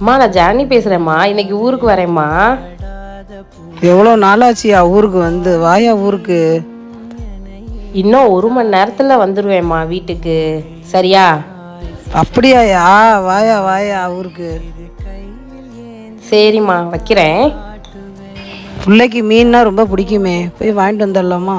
அம்மா நான் ஜானி பேசுகிறேம்மா இன்னைக்கு ஊருக்கு வரேம்மா. எவ்வளோ நாளாச்சியா ஊருக்கு வந்து? வாயா ஊருக்கு? இன்னும் ஒரு மணி நேரத்தில் வந்துடுவேம்மா வீட்டுக்கு. சரியா? அப்படியாயா? வாயா வாயா ஊருக்கு. சரிம்மா வைக்கிறேன். பிள்ளைக்கு மீன்னா ரொம்ப பிடிக்குமே. போய் வாங்கிட்டு வந்துடலாமா?